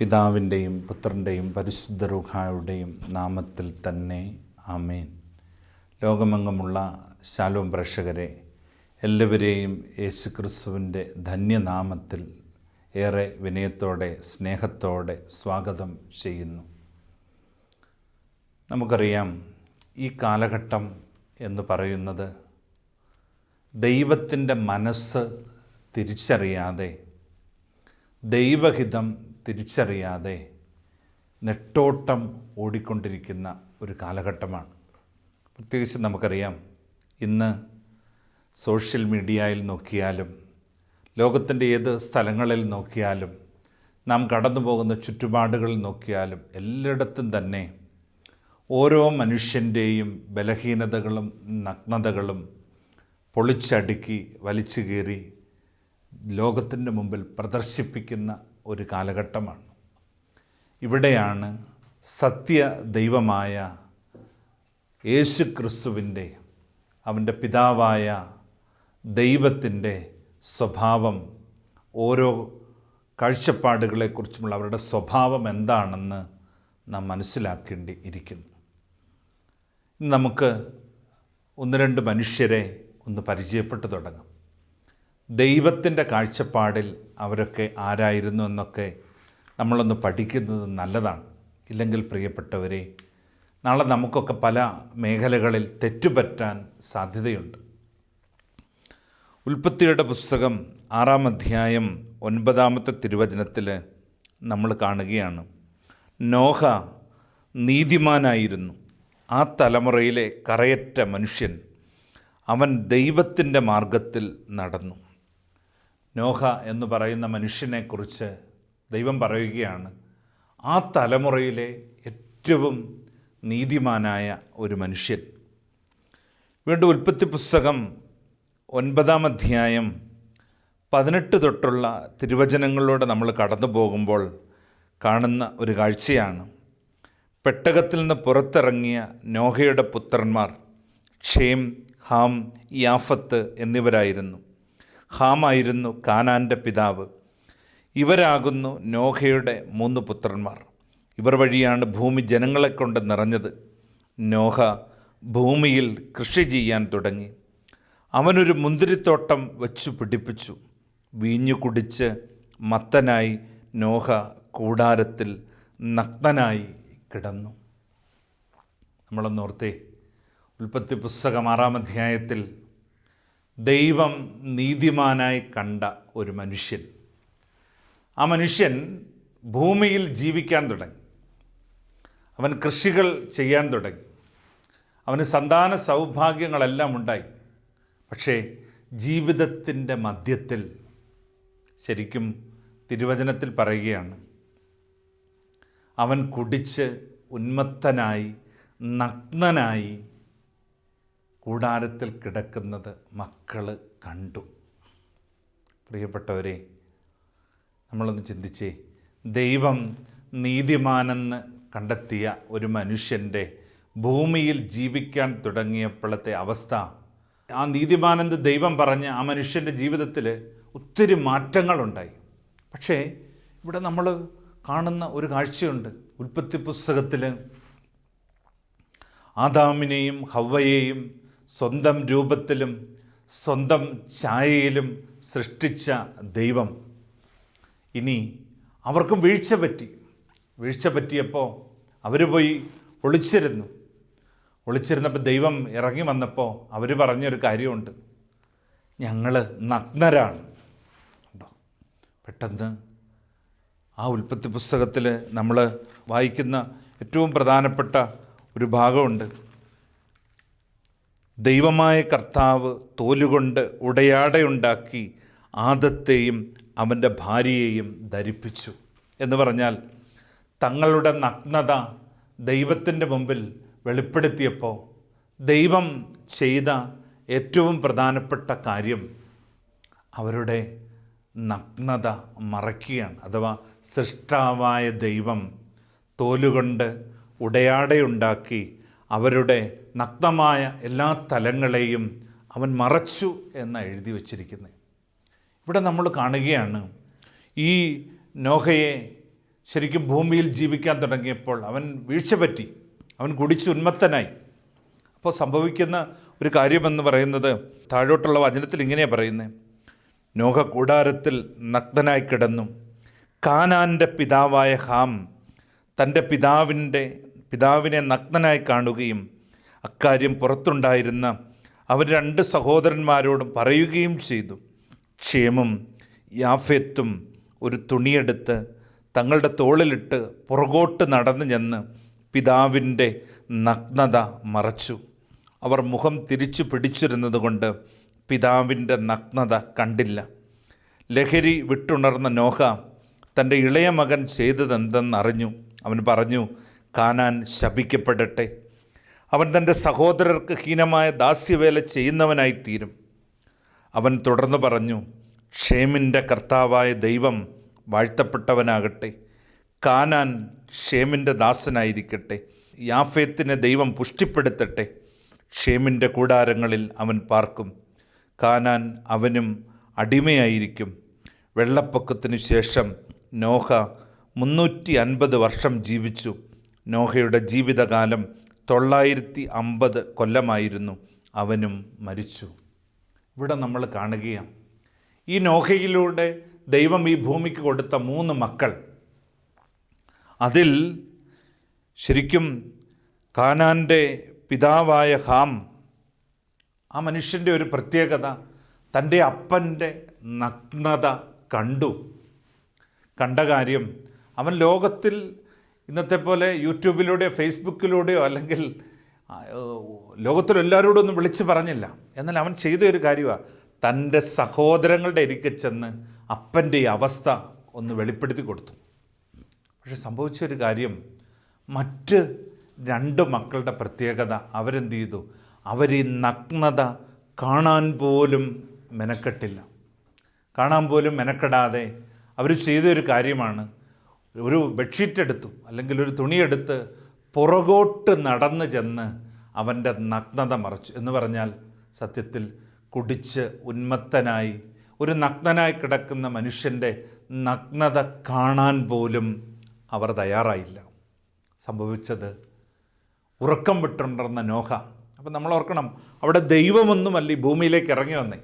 പിതാവിന്റെയും പുത്രന്റെയും പരിശുദ്ധ റുഹായുടെയും നാമത്തിൽ തന്നെ ആമേൻ. ലോകമെങ്ങുമുള്ള ശാലോം പ്രേക്ഷകരെ എല്ലാവരെയും യേശു ക്രിസ്തുവിന്റെ ധന്യനാമത്തിൽ ഏറെ വിനയത്തോടെ സ്നേഹത്തോടെ സ്വാഗതം ചെയ്യുന്നു. നമുക്കറിയാം ഈ കാലഘട്ടം എന്ന് പറയുന്നത് ദൈവത്തിന്റെ മനസ്സ് തിരിച്ചറിയാതെ ദൈവഹിതം തിരിച്ചറിയാതെ നെട്ടോട്ടം ഓടിക്കൊണ്ടിരിക്കുന്ന ഒരു കാലഘട്ടമാണ്. പ്രത്യേകിച്ച് നമുക്കറിയാം ഇന്ന് സോഷ്യൽ മീഡിയയിൽ നോക്കിയാലും ലോകത്തിന്റെ ഏത് സ്ഥലങ്ങളിൽ നോക്കിയാലും നാം കടന്നു പോകുന്ന ചുറ്റുപാടുകളിൽ നോക്കിയാലും എല്ലായിടത്തും തന്നെ ഓരോ മനുഷ്യന്റെയും ബലഹീനതകളും നഗ്നതകളും പൊളിച്ചടുക്കി വലിച്ചു കീറി ലോകത്തിന്റെ മുമ്പിൽ പ്രദർശിപ്പിക്കുന്ന ഒരു കാലഘട്ടമാണ്. ഇവിടെയാണ് സത്യ ദൈവമായ യേശു ക്രിസ്തുവിന്റെ അവന്റെ പിതാവായ ദൈവത്തിന്റെ സ്വഭാവം ഓരോ കാഴ്ചപ്പാടുകളെക്കുറിച്ചുമുള്ള അവരുടെ സ്വഭാവം എന്താണെന്ന് നാം മനസ്സിലാക്കേണ്ടി ഇരിക്കുന്നു. നമുക്ക് ഒന്ന് രണ്ട് മനുഷ്യരെ ഒന്ന് പരിചയപ്പെട്ടു തുടങ്ങാം. ദൈവത്തിന്റെ കാഴ്ചപ്പാടിൽ അവരൊക്കെ ആരായിരുന്നു എന്നൊക്കെ നമ്മളൊന്ന് പഠിക്കുന്നത് നല്ലതാണ്. ഇല്ലെങ്കിൽ പ്രിയപ്പെട്ടവരെ നാളെ നമുക്കൊക്കെ പല മേഖലകളിൽ തെറ്റുപറ്റാൻ സാധ്യതയുണ്ട്. ഉൽപ്പത്തിയുടെ പുസ്തകം ആറാം അധ്യായം ഒൻപതാമത്തെ തിരുവചനത്തിൽ നമ്മൾ കാണുകയാണ്. നോഹ നീതിമാനായിരുന്നു. ആ തലമുറയിലെ കറയറ്റ മനുഷ്യൻ അവൻ ദൈവത്തിന്റെ മാർഗത്തിൽ നടന്നു. നോഹ എന്ന് പറയുന്ന മനുഷ്യനെക്കുറിച്ച് ദൈവം പറയുകയാണ് ആ തലമുറയിലെ ഏറ്റവും നീതിമാനായ ഒരു മനുഷ്യൻ. വീണ്ടും ഉൽപ്പത്തി പുസ്തകം ഒൻപതാം അധ്യായം പതിനെട്ട് തൊട്ടുള്ള തിരുവചനങ്ങളിലൂടെ നമ്മൾ കടന്നു പോകുമ്പോൾ കാണുന്ന ഒരു കാഴ്ചയാണ്. പെട്ടകത്തിൽ നിന്ന് പുറത്തിറങ്ങിയ നോഹയുടെ പുത്രന്മാർ ക്ഷേം ഹാം യാഫത്ത് എന്നിവരായിരുന്നു. ഹാമായിരുന്നു കാനാന്റെ പിതാവ്. ഇവരാകുന്നു നോഹയുടെ മൂന്ന് പുത്രന്മാർ. ഇവർ വഴിയാണ് ഭൂമി ജനങ്ങളെ കൊണ്ട് നിറഞ്ഞത്. നോഹ ഭൂമിയിൽ കൃഷി ചെയ്യാൻ തുടങ്ങി. അവനൊരു മുന്തിരിത്തോട്ടം വച്ചു പിടിപ്പിച്ചു. വീഞ്ഞു കുടിച്ച് മത്തനായി നോഹ കൂടാരത്തിൽ നഗ്നനായി കിടന്നു. നമ്മളൊന്നോർത്തേ ഉൽപ്പത്തി പുസ്തകം ആറാം അധ്യായത്തിൽ ദൈവം നീതിമാനായി കണ്ട ഒരു മനുഷ്യൻ. ആ മനുഷ്യൻ ഭൂമിയിൽ ജീവിക്കാൻ തുടങ്ങി. അവൻ കൃഷികൾ ചെയ്യാൻ തുടങ്ങി. അവന് സന്താന സൗഭാഗ്യങ്ങളെല്ലാം ഉണ്ടായി. പക്ഷേ ജീവിതത്തിന്റെ മധ്യത്തിൽ ശരിക്കും തിരുവചനത്തിൽ പറയുകയാണ് അവൻ കുടിച്ച് ഉന്മത്തനായി നഗ്നനായി കൂടാരത്തിൽ കിടക്കുന്നത് മക്കൾ കണ്ടു. പ്രിയപ്പെട്ടവരെ നമ്മളൊന്ന് ചിന്തിച്ചേ ദൈവം നീതിമാനെന്ന് കണ്ടെത്തിയ ഒരു മനുഷ്യന്റെ ഭൂമിയിൽ ജീവിക്കാൻ തുടങ്ങിയപ്പോഴത്തെ അവസ്ഥ ആ നീതിമാനെന്ന് ദൈവം പറഞ്ഞ് ആ മനുഷ്യന്റെ ജീവിതത്തിൽ ഒത്തിരി മാറ്റങ്ങളുണ്ടായി. പക്ഷേ ഇവിടെ നമ്മൾ കാണുന്ന ഒരു കാഴ്ചയുണ്ട്. ഉൽപ്പത്തി പുസ്തകത്തിൽ ആദാമിനെയും ഹവ്വയെയും സ്വന്തം രൂപത്തിലും സ്വന്തം ഛായയിലും സൃഷ്ടിച്ച ദൈവം. ഇനി അവർക്കും വീഴ്ച പറ്റി. വീഴ്ച പറ്റിയപ്പോൾ അവർ പോയി ഒളിച്ചിരുന്നു. ഒളിച്ചിരുന്നപ്പോൾ ദൈവം ഇറങ്ങി വന്നപ്പോൾ അവർ പറഞ്ഞൊരു കാര്യമുണ്ട്. ഞങ്ങൾ നഗ്നരാണ്. ഉണ്ടോ പെട്ടെന്ന് ആ ഉൽപ്പത്തി പുസ്തകത്തിൽ നമ്മൾ വായിക്കുന്ന ഏറ്റവും പ്രധാനപ്പെട്ട ഒരു ഭാഗമുണ്ട്. ദൈവമായ കർത്താവ് തോലുകൊണ്ട് ഉടയാടയുണ്ടാക്കി ആദത്തെയും അവന്റെ ഭാര്യയെയും ധരിപ്പിച്ചു. എന്ന് പറഞ്ഞാൽ തങ്ങളുടെ നഗ്നത ദൈവത്തിന്റെ മുമ്പിൽ വെളിപ്പെടുത്തിയപ്പോൾ ദൈവം ചെയ്ത ഏറ്റവും പ്രധാനപ്പെട്ട കാര്യം അവരുടെ നഗ്നത മറയ്ക്കുകയാണ്. അഥവാ സൃഷ്ടാവായ ദൈവം തോലുകൊണ്ട് ഉടയാടയുണ്ടാക്കി അവരുടെ നഗ്നമായ എല്ലാ തലങ്ങളെയും അവൻ മറച്ചു എന്ന് എഴുതി വച്ചിരിക്കുന്നത്. ഇവിടെ നമ്മൾ കാണുകയാണ് ഈ നോഹയെ ശരിക്കും ഭൂമിയിൽ ജീവിക്കാൻ തുടങ്ങിയപ്പോൾ അവൻ വീഴ്ച പറ്റി അവൻ കുടിച്ച് ഉന്മത്തനായി. അപ്പോൾ സംഭവിക്കുന്ന ഒരു കാര്യമെന്ന് പറയുന്നത് താഴോട്ടുള്ള വചനത്തിൽ ഇങ്ങനെയാണ് പറയുന്നത് നോഹ കൂടാരത്തിൽ നഗ്നനായി കിടന്നു. കാനാന്റെ പിതാവായ ഹാം തന്റെ പിതാവിന്റെ പിതാവിനെ നഗ്നനായി കാണുകയും അക്കാര്യം പുറത്തുണ്ടായിരുന്ന അവർ രണ്ട് സഹോദരന്മാരോടും പറയുകയും ചെയ്തു. ക്ഷേമും യാഫെത്തും ഒരു തുണിയെടുത്ത് തങ്ങളുടെ തോളിലിട്ട് പുറകോട്ട് നടന്നു ചെന്ന് പിതാവിന്റെ നഗ്നത മറച്ചു. അവർ മുഖം തിരിച്ചു പിടിച്ചിരുന്നതുകൊണ്ട് പിതാവിന്റെ നഗ്നത കണ്ടില്ല. ലഹരി വിട്ടുണർന്ന നോഹ തന്റെ ഇളയ മകൻ ചെയ്തതെന്തെന്നറിഞ്ഞു. അവൻ പറഞ്ഞു കാനാൻ ശപിക്കപ്പെടട്ടെ. അവൻ തന്റെ സഹോദരർക്ക് ഹീനമായ ദാസ്യവേല ചെയ്യുന്നവനായിത്തീരും അവൻ തുടർന്നു പറഞ്ഞു ക്ഷേമിന്റെ കർത്താവായ ദൈവം വാഴ്ത്തപ്പെട്ടവനാകട്ടെ. കാനാൻ ക്ഷേമിന്റെ ദാസനായിരിക്കട്ടെ. യാഫേത്തിനെ ദൈവം പുഷ്ടിപ്പെടുത്തട്ടെ. ക്ഷേമിന്റെ കൂടാരങ്ങളിൽ അവൻ പാർക്കും. കാനാൻ അവനും അടിമയായിരിക്കും. വെള്ളപ്പൊക്കത്തിനു ശേഷം നോഹ മുന്നൂറ്റി അൻപത് വർഷം ജീവിച്ചു. നോഹയുടെ ജീവിതകാലം തൊള്ളായിരത്തി അമ്പത് കൊല്ലമായിരുന്നു അവനും മരിച്ചു. ഇവിടെ നമ്മൾ കാണുകയാണ്. ഈ നോഹയിലൂടെ ദൈവം ഈ ഭൂമിക്ക് കൊടുത്ത മൂന്ന് മക്കൾ. അതിൽ ശരിക്കും കാനാന്റെ പിതാവായ ഹാം ആ മനുഷ്യന്റെ ഒരു പ്രത്യേകത തന്റെ അപ്പന്റെ നഗ്നത കണ്ടു. കണ്ട കാര്യം അവൻ ലോകത്തിൽ ഇന്നത്തെ പോലെ യൂട്യൂബിലൂടെയോ ഫേസ്ബുക്കിലൂടെയോ അല്ലെങ്കിൽ ലോകത്തിലെല്ലാവരോടും ഒന്നും വിളിച്ചു പറഞ്ഞില്ല. എന്നാൽ അവൻ ചെയ്ത ഒരു കാര്യമാണ് തന്റെ സഹോദരങ്ങളുടെ ഇരിക്കെ ചെന്ന് അപ്പന്റെ ഈ അവസ്ഥ ഒന്ന് വെളിപ്പെടുത്തി കൊടുത്തു. പക്ഷെ സംഭവിച്ച ഒരു കാര്യം മറ്റ് രണ്ട് മക്കളുടെ പ്രത്യേകത. അവരെന്ത് ചെയ്തു? അവർ ഈ നഗ്നത കാണാൻ പോലും മെനക്കെട്ടില്ല. കാണാൻ പോലും മെനക്കെടാതെ അവർ ചെയ്തൊരു കാര്യമാണ് ഒരു ബെഡ്ഷീറ്റ് എടുത്തു അല്ലെങ്കിൽ ഒരു തുണിയെടുത്ത് പുറകോട്ട് നടന്നു ചെന്ന് അവന്റെ നഗ്നത മറച്ചു. എന്ന് പറഞ്ഞാൽ സത്യത്തിൽ കുടിച്ച് ഉന്മത്തനായി ഒരു നഗ്നനായി കിടക്കുന്ന മനുഷ്യന്റെ നഗ്നത കാണാൻ പോലും അവർ തയ്യാറായില്ല. സംഭവിച്ചത് ഉറക്കം വിട്ടുണ്ടെന്ന നോഹ. അപ്പം നമ്മൾ ഓർക്കണം അവിടെ ദൈവമൊന്നുമല്ല ഈ ഭൂമിയിലേക്ക് ഇറങ്ങി വന്നേ.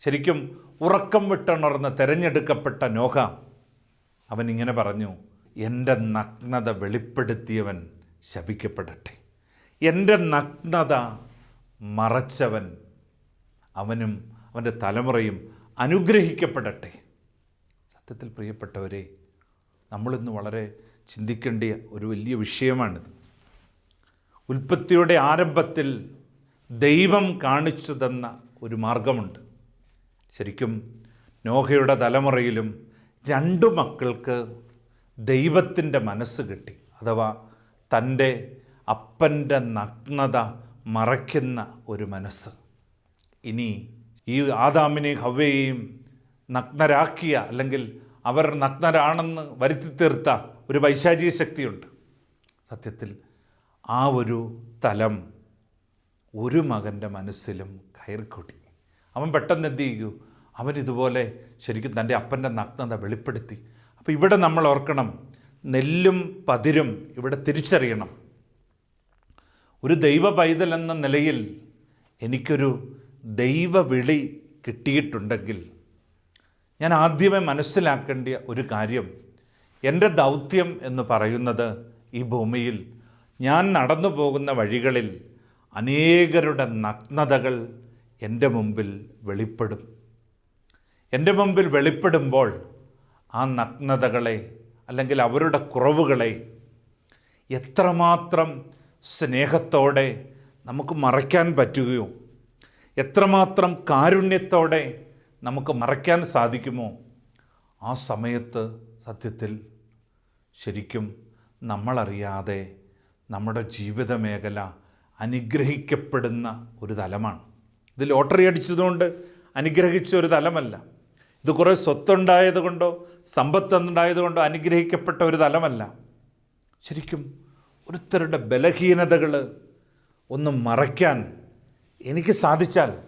ശരിക്കും ഉറക്കം വിട്ടുണർന്ന് തിരഞ്ഞെടുക്കപ്പെട്ട നോഹ അവൻ ഇങ്ങനെ പറഞ്ഞു എന്റെ നഗ്നത വെളിപ്പെടുത്തിയവൻ ശപിക്കപ്പെടട്ടെ. എന്റെ നഗ്നത മറച്ചവൻ അവനും അവന്റെ തലമുറയും അനുഗ്രഹിക്കപ്പെടട്ടെ. സത്യത്തിൽ പ്രിയപ്പെട്ടവരെ നമ്മളിന്ന് വളരെ ചിന്തിക്കേണ്ട ഒരു വലിയ വിഷയമാണിത്. ഉൽപ്പത്തിയുടെ ആരംഭത്തിൽ ദൈവം കാണിച്ചു തന്ന ഒരു മാർഗമുണ്ട്. ശരിക്കും നോഹയുടെ തലമുറയിലും രണ്ടു മക്കൾക്ക് ദൈവത്തിന്റെ മനസ്സ് കിട്ടി. അഥവാ തന്റെ അപ്പന്റെ നഗ്നത മറയ്ക്കുന്ന ഒരു മനസ്സ്. ഇനി ഈ ആദാമിനെ ഹവ്വയെയും നഗ്നരാക്കിയ അല്ലെങ്കിൽ അവർ നഗ്നരാണെന്ന് വരുത്തി തീർത്ത ഒരു വൈശാചിക ശക്തിയുണ്ട്. സത്യത്തിൽ ആ ഒരു തലം ഒരു മകന്റെ മനസ്സിലും കയറിക്കൂട്ടി. അവൻ പെട്ടെന്ന് എന്ത് ചെയ്യൂ? അവൻ ഇതുപോലെ ശരിക്കും തന്റെ അപ്പന്റെ നഗ്നത വെളിപ്പെടുത്തി. അപ്പോൾ ഇവിടെ നമ്മൾ ഓർക്കണം നെല്ലും പതിരും ഇവിടെ തിരിച്ചറിയണം. ഒരു ദൈവ പൈതൽ എന്ന നിലയിൽ എനിക്കൊരു ദൈവവിളി കിട്ടിയിട്ടുണ്ടെങ്കിൽ ഞാൻ ആദ്യമേ മനസ്സിലാക്കേണ്ട ഒരു കാര്യം എന്റെ ദൗത്യം എന്ന് പറയുന്നത് ഈ ഭൂമിയിൽ ഞാൻ നടന്നു പോകുന്ന വഴികളിൽ അനേകരുടെ നഗ്നതകൾ എന്റെ മുമ്പിൽ വെളിപ്പെടും. എന്റെ മുമ്പിൽ വെളിപ്പെടുമ്പോൾ ആ നഗ്നതകളെ അല്ലെങ്കിൽ അവരുടെ കുറവുകളെ എത്രമാത്രം സ്നേഹത്തോടെ നമുക്ക് മറയ്ക്കാൻ പറ്റുകയോ എത്രമാത്രം കാരുണ്യത്തോടെ നമുക്ക് മറയ്ക്കാൻ സാധിക്കുമോ ആ സമയത്ത് സത്യത്തിൽ ശരിക്കും നമ്മളറിയാതെ നമ്മുടെ ജീവിത മേഖല അനുഗ്രഹിക്കപ്പെടുന്ന ഒരു തലമാണ്. ഇത് ലോട്ടറി അടിച്ചതുകൊണ്ട് അനുഗ്രഹിച്ച ഒരു തലമല്ല. ഇത് കുറേ സ്വത്തുണ്ടായത് കൊണ്ടോ സമ്പത്തുണ്ടായത് കൊണ്ടോ അനുഗ്രഹിക്കപ്പെട്ട ഒരു തലമല്ല. ശരിക്കും ഒരുത്തരുടെ ബലഹീനതകൾ ഒന്ന് മറയ്ക്കാൻ എനിക്ക് സാധിച്ചാൽ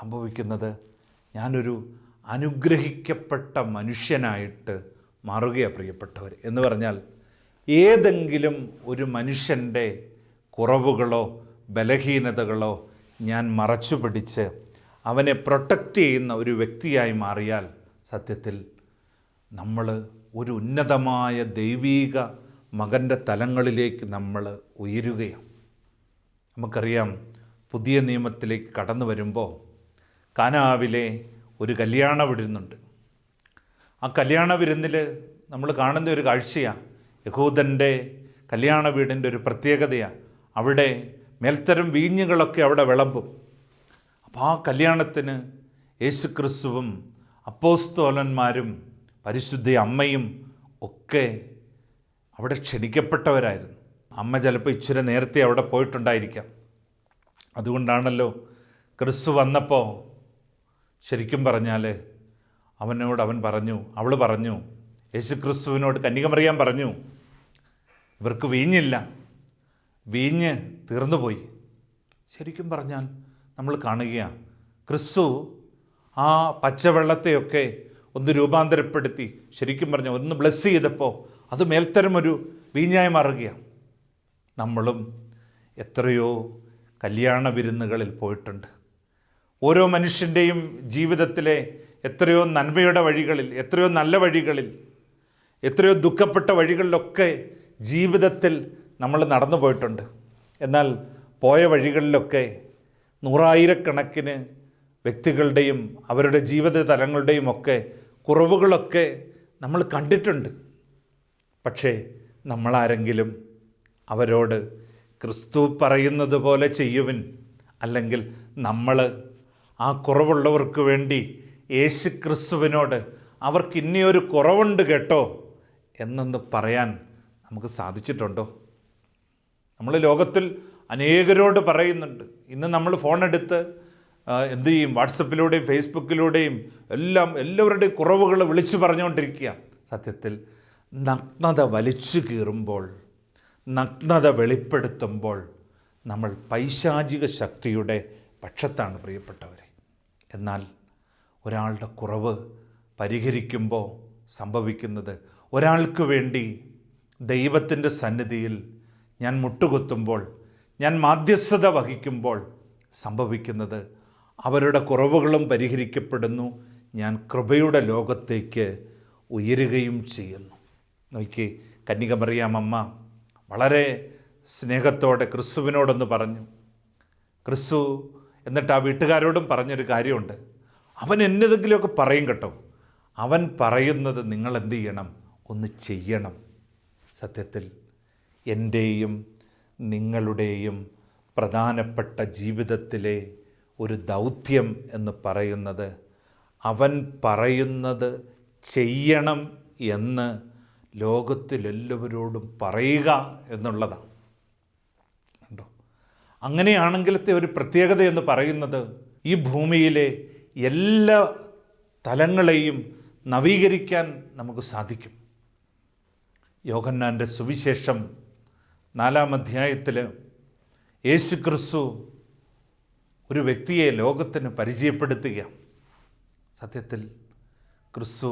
സംഭവിക്കുന്നത് ഞാനൊരു അനുഗ്രഹിക്കപ്പെട്ട മനുഷ്യനായിട്ട് മാറുകയാണ് പ്രിയപ്പെട്ടവർ. എന്ന് പറഞ്ഞാൽ ഏതെങ്കിലും ഒരു മനുഷ്യന്റെ കുറവുകളോ ബലഹീനതകളോ ഞാൻ മറച്ചു പിടിച്ച് അവനെ പ്രൊട്ടക്റ്റ് ചെയ്യുന്ന ഒരു വ്യക്തിയായി മാറിയാൽ സത്യത്തിൽ നമ്മൾ ഒരു ഉന്നതമായ ദൈവീക മകന്റെ തലങ്ങളിലേക്ക് നമ്മൾ ഉയരുകയാണ്. നമുക്കറിയാം പുതിയ നിയമത്തിലേക്ക് കടന്നു വരുമ്പോൾ കാനാവിലെ ഒരു കല്യാണ വിരുന്നുണ്ട്. ആ കല്യാണ വിരുന്നിൽ നമ്മൾ കാണുന്ന ഒരു കാഴ്ചയാണ്. യഹൂദന്റെ കല്യാണ വീടിന്റെ ഒരു പ്രത്യേകതയാണ്. അവിടെ മേൽത്തരം വീഞ്ഞുകളൊക്കെ അവിടെ വിളമ്പും. അപ്പോൾ ആ കല്യാണത്തിന് യേശുക്രിസ്തുവും അപ്പോസ്തോലന്മാരും പരിശുദ്ധ അമ്മയും ഒക്കെ അവിടെ ക്ഷണിക്കപ്പെട്ടവരായിരുന്നു. അമ്മ ചിലപ്പോൾ ഇച്ചിരി നേരത്തെ അവിടെ പോയിട്ടുണ്ടായിരിക്കാം. അതുകൊണ്ടാണല്ലോ ക്രിസ്തു വന്നപ്പോൾ ശരിക്കും പറഞ്ഞാൽ അവനോട് അവൻ പറഞ്ഞു അവൾ പറഞ്ഞു യേശു ക്രിസ്തുവിനോട് കന്യകമറിയാൻ പറഞ്ഞു ഇവർക്ക് വീഞ്ഞില്ല വീഞ്ഞ് തീർന്നുപോയി. ശരിക്കും പറഞ്ഞാൽ നമ്മൾ കാണുകയാണ്. ക്രിസ്തു ആ പച്ചവെള്ളത്തെയൊക്കെ ഒന്ന് രൂപാന്തരപ്പെടുത്തി ശരിക്കും പറഞ്ഞാൽ ഒന്ന് ബ്ലെസ് ചെയ്തപ്പോൾ അത് മേൽത്തരമൊരു വീഞ്ഞായി മാറുകയാണ്. നമ്മളും എത്രയോ കല്യാണ വിരുന്നുകളിൽ പോയിട്ടുണ്ട്. ഓരോ മനുഷ്യന്റെയും ജീവിതത്തിലെ എത്രയോ നന്മയുടെ വഴികളിൽ എത്രയോ നല്ല വഴികളിൽ എത്രയോ ദുഃഖപ്പെട്ട വഴികളിലൊക്കെ ജീവിതത്തിൽ നമ്മൾ നടന്നു പോയിട്ടുണ്ട്. എന്നാൽ പോയ വഴികളിലൊക്കെ നൂറായിരക്കണക്കിന് വ്യക്തികളുടെയും അവരുടെ ജീവിത തലങ്ങളുടെയും ഒക്കെ കുറവുകളൊക്കെ നമ്മൾ കണ്ടിട്ടുണ്ട്. പക്ഷേ നമ്മളാരെങ്കിലും അവരോട് ക്രിസ്തു പറയുന്നത് പോലെ ചെയ്യുവിൻ അല്ലെങ്കിൽ നമ്മൾ ആ കുറവുള്ളവർക്ക് വേണ്ടി യേശു ക്രിസ്തുവിനോട് അവർക്ക് ഇനിയൊരു കുറവുണ്ട് കേട്ടോ എന്നൊന്ന് പറയാൻ നമുക്ക് സാധിച്ചിട്ടുണ്ടോ? നമ്മൾ ലോകത്തിൽ അനേകരോട് പറയുന്നുണ്ട്. ഇന്ന് നമ്മൾ ഫോണെടുത്ത് എന്തു ചെയ്യും? വാട്സപ്പിലൂടെയും ഫേസ്ബുക്കിലൂടെയും എല്ലാം എല്ലാവരുടെയും കുറവുകൾ വിളിച്ചു പറഞ്ഞുകൊണ്ടിരിക്കുക സത്യത്തിൽ നഗ്നത വലിച്ചു കീറുമ്പോൾ നഗ്നത വെളിപ്പെടുത്തുമ്പോൾ നമ്മൾ പൈശാചിക ശക്തിയുടെ പക്ഷത്താണ് പ്രിയപ്പെട്ടവരെ. എന്നാൽ ഒരാളുടെ കുറവ് പരിഹരിക്കുമ്പോൾ സംഭവിക്കുന്നത് ഒരാൾക്ക് വേണ്ടി ദൈവത്തിന്റെ സന്നിധിയിൽ ഞാൻ മുട്ടുകുത്തുമ്പോൾ ഞാൻ മാധ്യസ്ഥത വഹിക്കുമ്പോൾ സംഭവിക്കുന്നത് അവരുടെ കുറവുകളും പരിഹരിക്കപ്പെടുന്നു. ഞാൻ കൃപയുടെ ലോകത്തേക്ക് ഉയരുകയും ചെയ്യുന്നു. നോക്കി കന്യകമറിയാമമ്മ വളരെ സ്നേഹത്തോടെ ക്രിസ്തുവിനോടൊന്ന് പറഞ്ഞു. ക്രിസ്തു എന്നിട്ട് ആ വീട്ടുകാരോടും പറഞ്ഞൊരു കാര്യമുണ്ട്. അവൻ എന്നതെങ്കിലുമൊക്കെ പറയും കേട്ടോ. അവൻ പറയുന്നത് നിങ്ങൾ എന്ത് ചെയ്യണം? ഒന്ന് ചെയ്യണം. സത്യത്തിൽ എന്റെയും നിങ്ങളുടെയും പ്രധാനപ്പെട്ട ജീവിതത്തിലെ ഒരു ദൗത്യം എന്ന് പറയുന്നത് അവൻ പറയുന്നത് ചെയ്യണം എന്ന് ലോകത്തിലെല്ലാവരോടും പറയുക എന്നുള്ളതാണ്. ഉണ്ടോ അങ്ങനെയാണെങ്കിലത്തെ ഒരു പ്രത്യേകത എന്ന് പറയുന്നത് ഈ ഭൂമിയിലെ എല്ലാ തലങ്ങളെയും നവീകരിക്കാൻ നമുക്ക് സാധിക്കും. യോഗന്നാന്റെ സുവിശേഷം നാലാം അധ്യായത്തിൽ യേശു ക്രിസ്തു ഒരു വ്യക്തിയെ ലോകത്തിന് പരിചയപ്പെടുത്തുക. സത്യത്തിൽ ക്രിസ്തു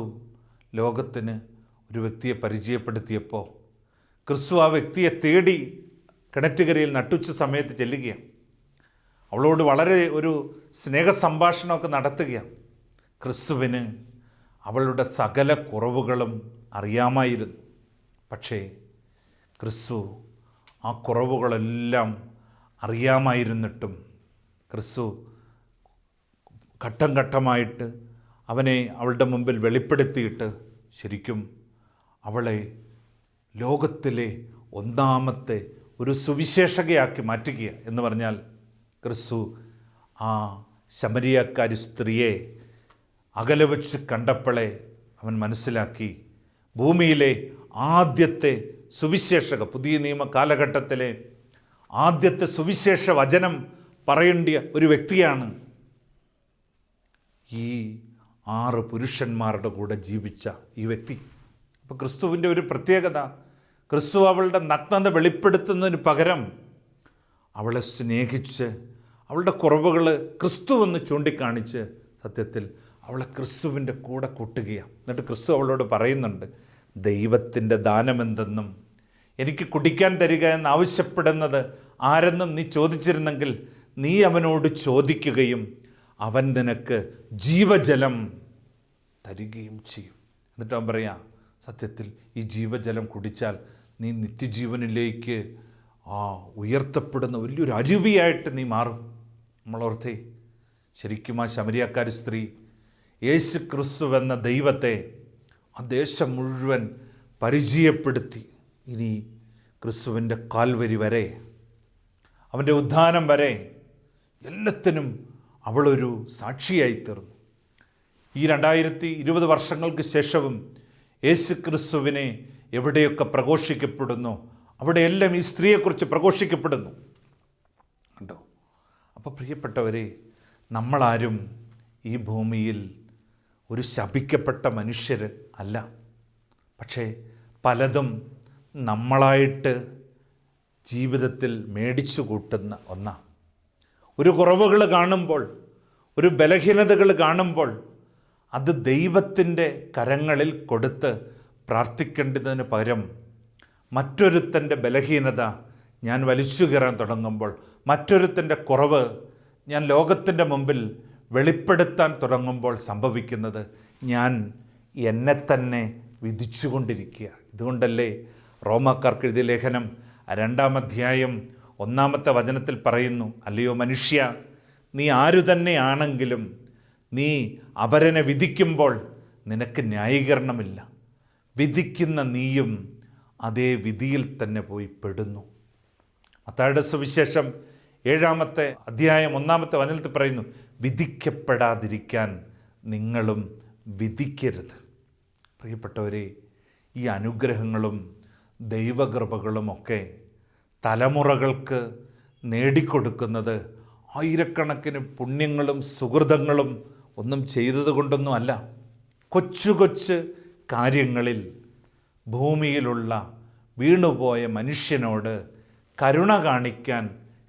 ലോകത്തിന് ഒരു വ്യക്തിയെ പരിചയപ്പെടുത്തിയപ്പോൾ ക്രിസ്തു ആ വ്യക്തിയെ തേടി കിണറ്റുകരയിൽ നട്ടുച്ച സമയത്ത് ചെല്ലുകയാണ് അവളോട് വളരെ ഒരു സ്നേഹസംഭാഷണമൊക്കെ നടത്തുകയാണ് ക്രിസ്തുവിന് അവളുടെ സകല കുറവുകളും അറിയാമായിരുന്നു. പക്ഷേ ക്രിസ്തു ആ കുറവുകളെല്ലാം അറിയാമായിരുന്നിട്ടും ക്രിസ്തു ഘട്ടം ഘട്ടമായിട്ട് അവനെ അവളുടെ മുമ്പിൽ വെളിപ്പെടുത്തിയിട്ട് ശരിക്കും അവളെ ലോകത്തിലെ ഒന്നാമത്തെ ഒരു സുവിശേഷകയാക്കി മാറ്റുക എന്ന് പറഞ്ഞാൽ ക്രിസ്തു ആ ശമരിയക്കാരി സ്ത്രീയെ അകലെ വച്ച് കണ്ടപ്പോളെ അവൻ മനസ്സിലാക്കി ഭൂമിയിലെ ആദ്യത്തെ സുവിശേഷക പുതിയ നിയമ കാലഘട്ടത്തിലെ ആദ്യത്തെ സുവിശേഷ വചനം പറയേണ്ട ഒരു വ്യക്തിയാണ് ഈ ആറ് പുരുഷന്മാരുടെ കൂടെ ജീവിച്ച ഈ വ്യക്തി. അപ്പോൾ ക്രിസ്തുവിന്റെ ഒരു പ്രത്യേകത ക്രിസ്തു അവളുടെ നഗ്നത വെളിപ്പെടുത്തുന്നതിന് പകരം അവളെ സ്നേഹിച്ച് അവളുടെ കുറവുകൾ ക്രിസ്തു എന്ന് ചൂണ്ടിക്കാണിച്ച് സത്യത്തിൽ അവളെ ക്രിസ്തുവിന്റെ കൂടെ കൂട്ടുകയാണ്. എന്നിട്ട് ക്രിസ്തു അവളോട് പറയുന്നുണ്ട് ദൈവത്തിന്റെ ദാനമെന്തെന്നും എനിക്ക് കുടിക്കാൻ തരിക എന്ന് ആവശ്യപ്പെടുന്നത് ആരെന്നും നീ ചോദിച്ചിരുന്നെങ്കിൽ നീ അവനോട് ചോദിക്കുകയും അവൻ നിനക്ക് ജീവജലം തരികയും ചെയ്യും. എന്നിട്ട് അവൻ പറയാ സത്യത്തിൽ ഈ ജീവജലം കുടിച്ചാൽ നീ നിത്യജീവനിലേക്ക് ആ ഉയർത്തപ്പെടുന്ന വലിയൊരു അരുവിയായിട്ട് നീ മാറും. നമ്മളോർത്തേ ശരിക്കും ആ ശമരിയാക്കാരി സ്ത്രീ യേശു ക്രിസ്തു എന്ന ദൈവത്തെ ആ ദേശം മുഴുവൻ പരിചയപ്പെടുത്തി ഇനി ക്രിസ്തുവിന്റെ കാൽവരി വരെ അവന്റെ ഉദ്ധാനം വരെ എല്ലാത്തിനും അവളൊരു സാക്ഷിയായി തീർന്നു ഈ രണ്ടായിരത്തി ഇരുപത് വർഷങ്ങൾക്ക് ശേഷവും യേശു ക്രിസ്തുവിനെ എവിടെയൊക്കെ പ്രഘോഷിക്കപ്പെടുന്നു അവിടെയെല്ലാം ഈ സ്ത്രീയെക്കുറിച്ച് പ്രഘോഷിക്കപ്പെടുന്നു. ഉണ്ടോ അപ്പോൾ പ്രിയപ്പെട്ടവരെ നമ്മളാരും ഈ ഭൂമിയിൽ ഒരു ശപിക്കപ്പെട്ട മനുഷ്യർ അല്ല. പക്ഷേ പലതും നമ്മളായിട്ട് ജീവിതത്തിൽ മേടിച്ചു കൂട്ടുന്ന ഒന്നാണ് ഒരു കുറവുകൾ കാണുമ്പോൾ ഒരു ബലഹീനതകൾ കാണുമ്പോൾ അത് ദൈവത്തിന്റെ കരങ്ങളിൽ കൊടുത്ത് പ്രാർത്ഥിക്കേണ്ടതിന് പകരം മറ്റൊരുത്തന്റെ ബലഹീനത ഞാൻ വലിച്ചു കയറാൻ തുടങ്ങുമ്പോൾ മറ്റൊരുത്തന്റെ കുറവ് ഞാൻ ലോകത്തിന്റെ മുമ്പിൽ വെളിപ്പെടുത്താൻ തുടങ്ങുമ്പോൾ സംഭവിക്കുന്നത് ഞാൻ എന്നെ തന്നെ വിധിച്ചുകൊണ്ടിരിക്കുക. ഇതുകൊണ്ടല്ലേ റോമാക്കാർക്ക് എഴുതിയ ലേഖനം രണ്ടാം അധ്യായം ഒന്നാമത്തെ വചനത്തിൽ പറയുന്നു അല്ലയോ മനുഷ്യ നീ ആരു തന്നെയാണെങ്കിലും നീ അപരനെ വിധിക്കുമ്പോൾ നിനക്ക് ന്യായീകരണമില്ല. വിധിക്കുന്ന നീയും അതേ വിധിയിൽ തന്നെ പോയി പെടുന്നു. മത്തായുടെ സുവിശേഷം ഏഴാമത്തെ അധ്യായം ഒന്നാമത്തെ വചനത്തിൽ പറയുന്നു വിധിക്കപ്പെടാതിരിക്കാൻ നിങ്ങളും വിധിക്കരുത്. പ്രിയപ്പെട്ടവരെ ഈ അനുഗ്രഹങ്ങളും ദൈവകൃപകളുമൊക്കെ തലമുറകൾക്ക് നേടിക്കൊടുക്കുന്നത് ആയിരക്കണക്കിന് പുണ്യങ്ങളും സുഹൃതങ്ങളും ഒന്നും ചെയ്തത് കൊണ്ടൊന്നും അല്ല കൊച്ചു കൊച്ച് കാര്യങ്ങളിൽ ഭൂമിയിലുള്ള വീണുപോയ മനുഷ്യനോട് കരുണ കാണിക്കാൻ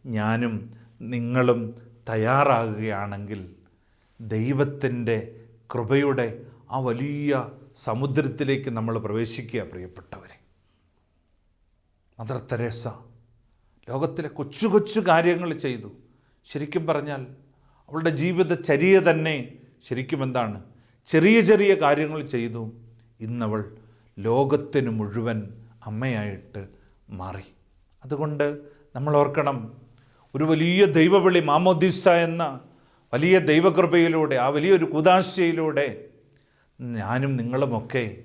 ഞാനും നിങ്ങളും തയ്യാറാകുകയാണെങ്കിൽ ദൈവത്തിന്റെ കൃപയുടെ ആ വലിയ സമുദ്രത്തിലേക്ക് നമ്മൾ പ്രവേശിക്കുക പ്രിയപ്പെട്ടവരെ. മദർ തെരേസ ലോകത്തിലെ കൊച്ചു കൊച്ചു കാര്യങ്ങൾ ചെയ്തു. ശരിക്കും പറഞ്ഞാൽ അവളുടെ ജീവിതചര്യ തന്നെ ശരിക്കും എന്താണ്? ചെറിയ ചെറിയ കാര്യങ്ങൾ ചെയ്തു. ഇന്നവൾ ലോകത്തിന് മുഴുവൻ അമ്മയായിട്ട് മാറി. അതുകൊണ്ട് നമ്മൾ ഓർക്കണം ഒരു വലിയ ദൈവവിളി മാമോദിസ എന്ന വലിയ ദൈവകൃപയിലൂടെ ആ വലിയൊരു കുതാശയിലൂടെ ഞാനും നിങ്ങളുമൊക്കെ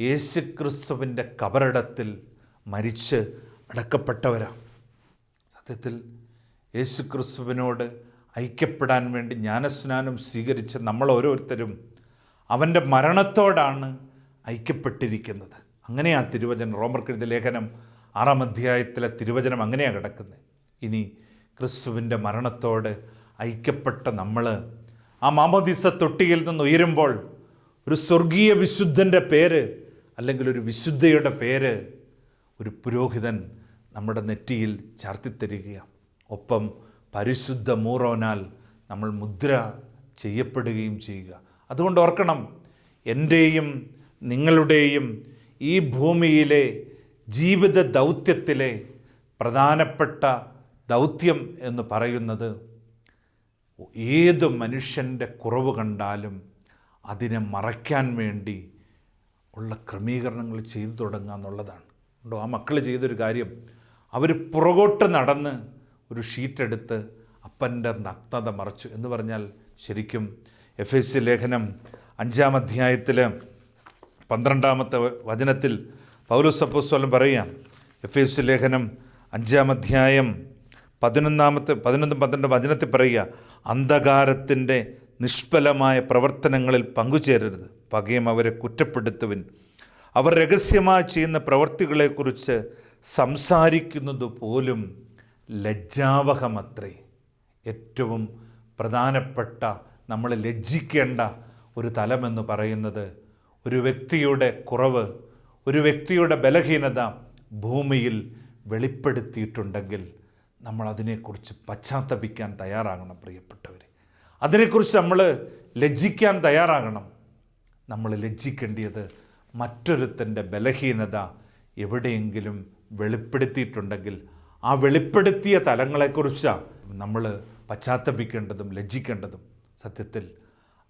യേശു ക്രിസ്തുവിന്റെ കബറടത്തിൽ മരിച്ച് അടക്കപ്പെട്ടവരാണ്. സത്യത്തിൽ യേശു ക്രിസ്തുവിനോട് ഐക്യപ്പെടാൻ വേണ്ടി ജ്ഞാനസ്നാനം സ്വീകരിച്ച നമ്മൾ ഓരോരുത്തരും അവന്റെ മരണത്തോടാണ് ഐക്യപ്പെട്ടിരിക്കുന്നത്. അങ്ങനെയാ തിരുവചനം. റോമർക്കെഴുതിയ ലേഖനം ആറാം അധ്യായത്തിലെ തിരുവചനം അങ്ങനെയാണ് കിടക്കുന്നത്. ഇനി ക്രിസ്തുവിന്റെ മരണത്തോട് ഐക്യപ്പെട്ട നമ്മൾ ആ മാമോദിസ തൊട്ടിയിൽ നിന്ന് ഉയരുമ്പോൾ ഒരു സ്വർഗീയ വിശുദ്ധന്റെ പേര് അല്ലെങ്കിൽ ഒരു വിശുദ്ധയുടെ പേര് ഒരു പുരോഹിതൻ നമ്മുടെ നെറ്റിയിൽ ചാർത്തിത്തരികയാണ്. ഒപ്പം പരിശുദ്ധ മൂറോനാൽ നമ്മൾ മുദ്ര ചെയ്യപ്പെടുകയും ചെയ്യുക. അതുകൊണ്ട് ഓർക്കണം എന്റെയും നിങ്ങളുടെയും ഈ ഭൂമിയിലെ ജീവിത ദൗത്യത്തിലെ പ്രധാനപ്പെട്ട ദൗത്യം എന്ന് പറയുന്നത് ഏത് മനുഷ്യന്റെ കുറവ് കണ്ടാലും അതിനെ മറയ്ക്കാൻ വേണ്ടി ഉള്ള ക്രമീകരണങ്ങൾ ചെയ്തു തുടങ്ങുക എന്നുള്ളതാണ്. ഉണ്ടോ ആ മക്കൾ ചെയ്തൊരു കാര്യം. അവർ പുറകോട്ട് നടന്ന് ഒരു ഷീറ്റെടുത്ത് അപ്പന്റെ നഗ്നത മറച്ചു എന്ന് പറഞ്ഞാൽ ശരിക്കും എഫ് എസ് ലേഖനം അഞ്ചാം അധ്യായത്തിൽ പന്ത്രണ്ടാമത്തെ വചനത്തിൽ പൗലോസപ്പോസ്വലം പറയാം എഫ് എസ് ലേഖനം അഞ്ചാം അധ്യായം പതിനൊന്നാമത്തെ പതിനൊന്നും പന്ത്രണ്ട് വചനത്തിൽ പറയുക അന്ധകാരത്തിന്റെ നിഷ്ഫലമായ പ്രവർത്തനങ്ങളിൽ പങ്കുചേരരുത്. പകയും അവരെ കുറ്റപ്പെടുത്തുവിൻ. അവർ രഹസ്യമായി ചെയ്യുന്ന പ്രവർത്തികളെക്കുറിച്ച് സംസാരിക്കുന്നത് പോലും ലജ്ജാവഹമത്രേ. ഏറ്റവും പ്രധാനപ്പെട്ട നമ്മൾ ലജ്ജിക്കേണ്ട ഒരു തലമെന്ന് പറയുന്നത് ഒരു വ്യക്തിയുടെ കുറവ് ഒരു വ്യക്തിയുടെ ബലഹീനത ഭൂമിയിൽ വെളിപ്പെടുത്തിയിട്ടുണ്ടെങ്കിൽ നമ്മൾ അതിനെക്കുറിച്ച് പശ്ചാത്തപിക്കാൻ തയ്യാറാകണം പ്രിയപ്പെട്ടവർ അതിനെക്കുറിച്ച് നമ്മൾ ലജ്ജിക്കാൻ തയ്യാറാകണം. നമ്മൾ ലജ്ജിക്കേണ്ടിയത് മറ്റൊരുത്തന്റെ ബലഹീനത എവിടെയെങ്കിലും വെളിപ്പെടുത്തിയിട്ടുണ്ടെങ്കിൽ ആ വെളിപ്പെടുത്തിയ തലങ്ങളെക്കുറിച്ചാണ് നമ്മൾ പശ്ചാത്തപിക്കേണ്ടതും ലജ്ജിക്കേണ്ടതും. സത്യത്തിൽ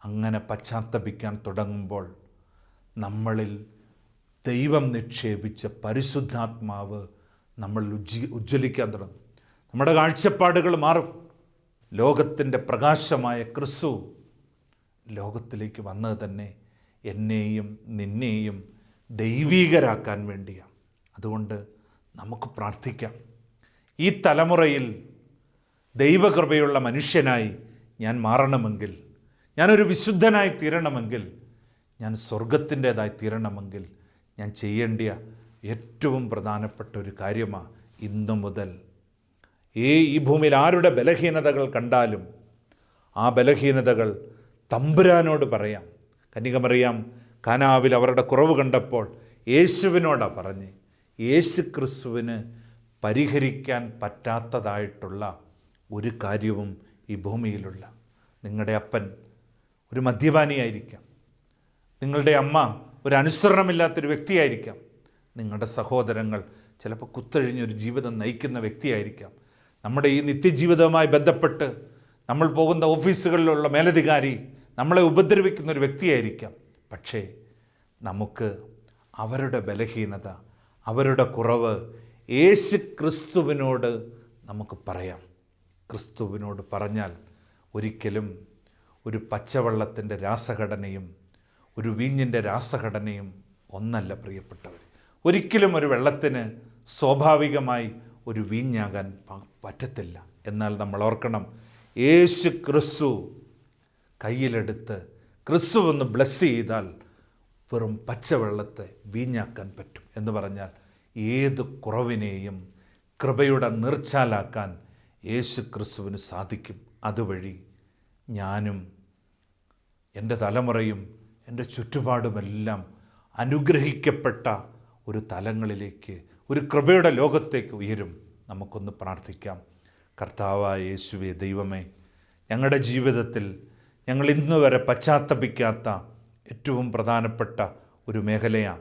അങ്ങനെ പശ്ചാത്തപിക്കാൻ തുടങ്ങുമ്പോൾ നമ്മളിൽ ദൈവം നിക്ഷേപിച്ച പരിശുദ്ധാത്മാവ് നമ്മൾ ഉജ്ജി ഉജ്ജ്വലിക്കാൻ തുടങ്ങും. നമ്മുടെ കാഴ്ചപ്പാടുകൾ മാറും. ലോകത്തിന്റെ പ്രകാശമായ ക്രിസ്തു ലോകത്തിലേക്ക് വന്നത് തന്നെ എന്നെയും നിന്നെയും ദൈവീകരാക്കാൻ വേണ്ടിയാണ്. അതുകൊണ്ട് നമുക്ക് പ്രാർത്ഥിക്കാം. ഈ തലമുറയിൽ ദൈവകൃപയുള്ള മനുഷ്യനായി ഞാൻ മാറണമെങ്കിൽ ഞാനൊരു വിശുദ്ധനായി തീരണമെങ്കിൽ ഞാൻ സ്വർഗത്തിന്റേതായി തീരണമെങ്കിൽ ഞാൻ ചെയ്യേണ്ട ഏറ്റവും പ്രധാനപ്പെട്ട ഒരു കാര്യമാണ് ഇന്നു മുതൽ ഈ ഈ ഭൂമിയിൽ ആരുടെ ബലഹീനതകൾ കണ്ടാലും ആ ബലഹീനതകൾ തമ്പുരാനോട് പറയാം. കന്യകമറിയാം കാനാവിൽ അവരുടെ കുറവ് കണ്ടപ്പോൾ യേശുവിനോടാണ് പറഞ്ഞ് യേശു ക്രിസ്തുവിന് പരിഹരിക്കാൻ പറ്റാത്തതായിട്ടുള്ള ഒരു കാര്യവും ഈ ഭൂമിയിലുള്ള. നിങ്ങളുടെ അപ്പൻ ഒരു മദ്യപാനിയായിരിക്കാം. നിങ്ങളുടെ അമ്മ ഒരു അനുസരണമില്ലാത്തൊരു വ്യക്തിയായിരിക്കാം. നിങ്ങളുടെ സഹോദരങ്ങൾ ചിലപ്പോൾ കുത്തഴിഞ്ഞൊരു ജീവിതം നയിക്കുന്ന വ്യക്തിയായിരിക്കാം. നമ്മുടെ ഈ നിത്യജീവിതവുമായി ബന്ധപ്പെട്ട് നമ്മൾ പോകുന്ന ഓഫീസുകളിലുള്ള മേലധികാരി നമ്മളെ ഉപദ്രവിക്കുന്ന ഒരു വ്യക്തിയായിരിക്കാം. പക്ഷേ നമുക്ക് അവരുടെ ബലഹീനത അവരുടെ കുറവ് യേശു ക്രിസ്തുവിനോട് നമുക്ക് പറയാം. ക്രിസ്തുവിനോട് പറഞ്ഞാൽ ഒരിക്കലും ഒരു പച്ചവെള്ളത്തിന്റെ രാസഘടനയും ഒരു വീഞ്ഞിന്റെ രാസഘടനയും ഒന്നല്ല പ്രിയപ്പെട്ടവർ ഒരിക്കലും ഒരു വെള്ളത്തിന് സ്വാഭാവികമായി ഒരു വീഞ്ഞാകാൻ പറ്റത്തില്ല. എന്നാൽ നമ്മൾ ഓർക്കണം യേശു ക്രിസ്തു കയ്യിലെടുത്ത് ക്രിസ്തു ഒന്ന് ബ്ലസ് ചെയ്താൽ വെറും പച്ചവെള്ളത്തെ വീഞ്ഞാക്കാൻ പറ്റും എന്ന് പറഞ്ഞാൽ ഏത് കുറവിനെയും കൃപയുടെ നിർച്ചാലാക്കാൻ യേശു ക്രിസ്തുവിന് സാധിക്കും. അതുവഴി ഞാനും എന്റെ തലമുറയും എന്റെ ചുറ്റുപാടുമെല്ലാം അനുഗ്രഹിക്കപ്പെട്ട ഒരു തലങ്ങളിലേക്ക് ഒരു കൃപയുടെ ലോകത്തേക്ക് ഉയരും. നമുക്കൊന്ന് പ്രാർത്ഥിക്കാം. കർത്താവായ യേശുവേ ദൈവമേ ഞങ്ങളുടെ ജീവിതത്തിൽ ഞങ്ങൾ ഇന്ന് വരെ പശ്ചാത്തപിക്കാത്ത ഏറ്റവും പ്രധാനപ്പെട്ട ഒരു മേഖലയാണ്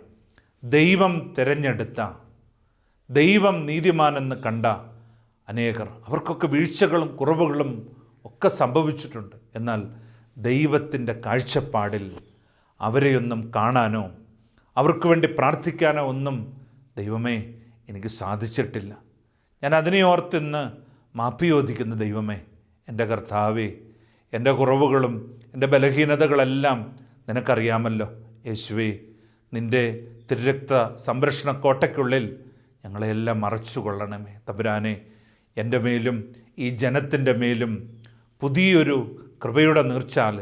ദൈവം തിരഞ്ഞെടുത്ത ദൈവം നീതിമാനെന്ന് കണ്ട അനേകർ അവർക്കൊക്കെ വീഴ്ചകളും കുറവുകളും ഒക്കെ സംഭവിച്ചിട്ടുണ്ട്. എന്നാൽ ദൈവത്തിന്റെ കാഴ്ചപ്പാടിൽ അവരെയൊന്നും കാണാനോ അവർക്ക് വേണ്ടി പ്രാർത്ഥിക്കാനോ ഒന്നും ദൈവമേ എനിക്ക് സാധിച്ചിട്ടില്ല. ഞാൻ അതിനെ ഓർത്തിന്ന് മാപ്പി ചോദിക്കുന്ന ദൈവമേ എന്റെ കർത്താവേ എന്റെ കുറവുകളും എന്റെ ബലഹീനതകളെല്ലാം നിനക്കറിയാമല്ലോ. യേശുവേ നിന്റെ തിരുരക്ത സംരക്ഷണ കോട്ടയ്ക്കുള്ളിൽ ഞങ്ങളെല്ലാം മറച്ചു കൊള്ളണമേ തമ്പുരാനെ എന്റെ മേലും ഈ ജനത്തിന്റെ മേലും പുതിയൊരു കൃപയുടെ നീർച്ചാൽ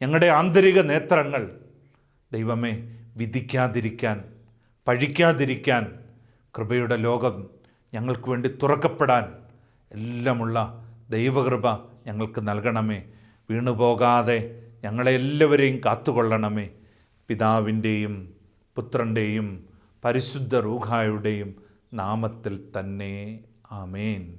ഞങ്ങളുടെ ആന്തരിക നേത്രങ്ങൾ ദൈവമേ വിധിക്കാതിരിക്കാൻ പഴിക്കാതിരിക്കാൻ കൃപയുടെ ലോകം ഞങ്ങൾക്ക് വേണ്ടി തുറക്കപ്പെടാൻ എല്ലാമുള്ള ദൈവകൃപ ഞങ്ങൾക്ക് നൽകണമേ. വീണുപോകാതെ ഞങ്ങളെ എല്ലാവരെയും കാത്തുകൊള്ളണമേ. പിതാവിന്റെയും പുത്രന്റെയും പരിശുദ്ധ റൂഹായുടെയും നാമത്തിൽ തന്നെ. ആമേൻ.